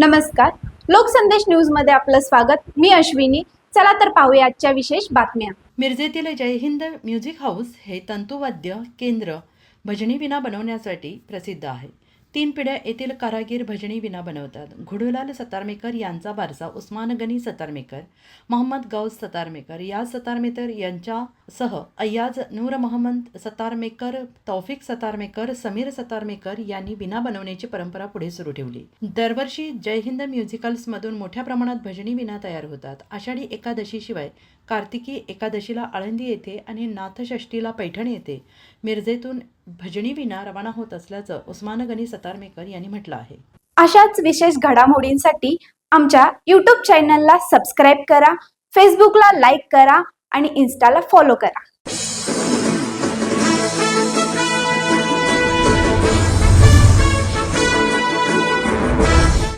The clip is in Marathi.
नमस्कार. लोकसंदेश न्यूजमध्ये आपलं स्वागत. मी अश्विनी. चला तर पाहूया आजच्या विशेष बातम्या. मिरजेतील जय हिंद म्युझिक हाऊस हे तंतुवाद्य केंद्र भजनी विना बनवण्यासाठी प्रसिद्ध आहे. तीन पिढ्या येथील कारागीर भजनी विना बनवतात. घुडूलाल सतारमेकर यांचा बारसा उस्मान गनी सतारमेकर मोहम्मद गौस सतारमेकर या सतारमेकर यांच्यासह अय्याज नूर मोहम्मद सतारमेकर तौफिक सतारमेकर समीर सतारमेकर यांनी विना बनवण्याची परंपरा पुढे सुरू ठेवली. दरवर्षी जय हिंद म्युझिकल्समधून मोठ्या प्रमाणात भजनी विना तयार होतात. आषाढी एकादशीशिवाय कार्तिकी एकादशीला आळंदी येथे आणि नाथषष्टीला पैठण येथे मिरजेतून भजनी विना रवाना होत असल्याचं उस्मान गनी सतारमेकर यांनी म्हटलं आहे. अशाच विशेष घडामोडींसाठी आमच्या यूट्यूब चॅनलला सबस्क्राईब करा फेसबुकला लाईक करा आणि इन्स्टाला फॉलो करा.